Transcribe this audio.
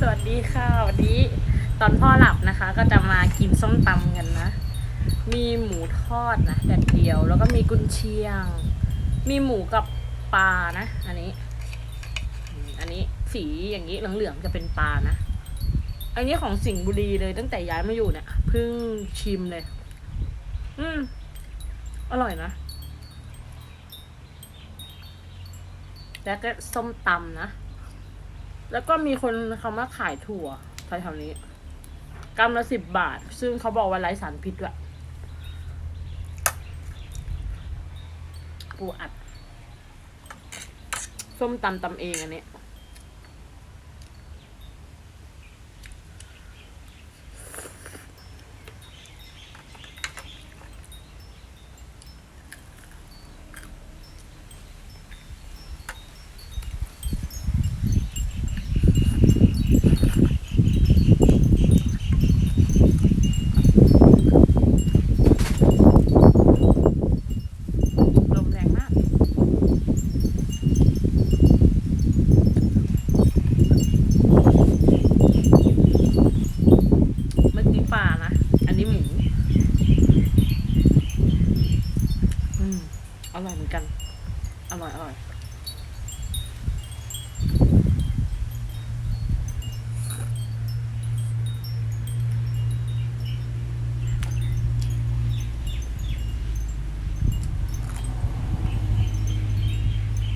สวัสดีค่ะวันนี้ตอนพ่อหลับนะคะ ก็จะมากินส้มตำกันนะ มีหมูทอดนะแดดเดียว แล้วก็มีกุนเชียง มีหมูกับปลานะ อันนี้ อันนี้สีอย่างนี้เหลืองๆจะเป็นปลานะ อันนี้ของสิงห์บุรีเลยตั้งแต่ย้ายมาอยู่เนี่ยเพิ่งชิมเลย อืมอร่อยนะแล้วก็ส้มตำนะ แล้วก็มีคนเขามาขายถั่วแถวๆนี้กำละสิบบาท ซึ่งเขาบอกว่าไร้สารพิษด้วยปูอัด ส้มตำตำเองอันนี้ ลมแรงมาก เมื่อกี้ปลานะ อันนี้หมู อร่อยเหมือนกัน อร่อยอร่อย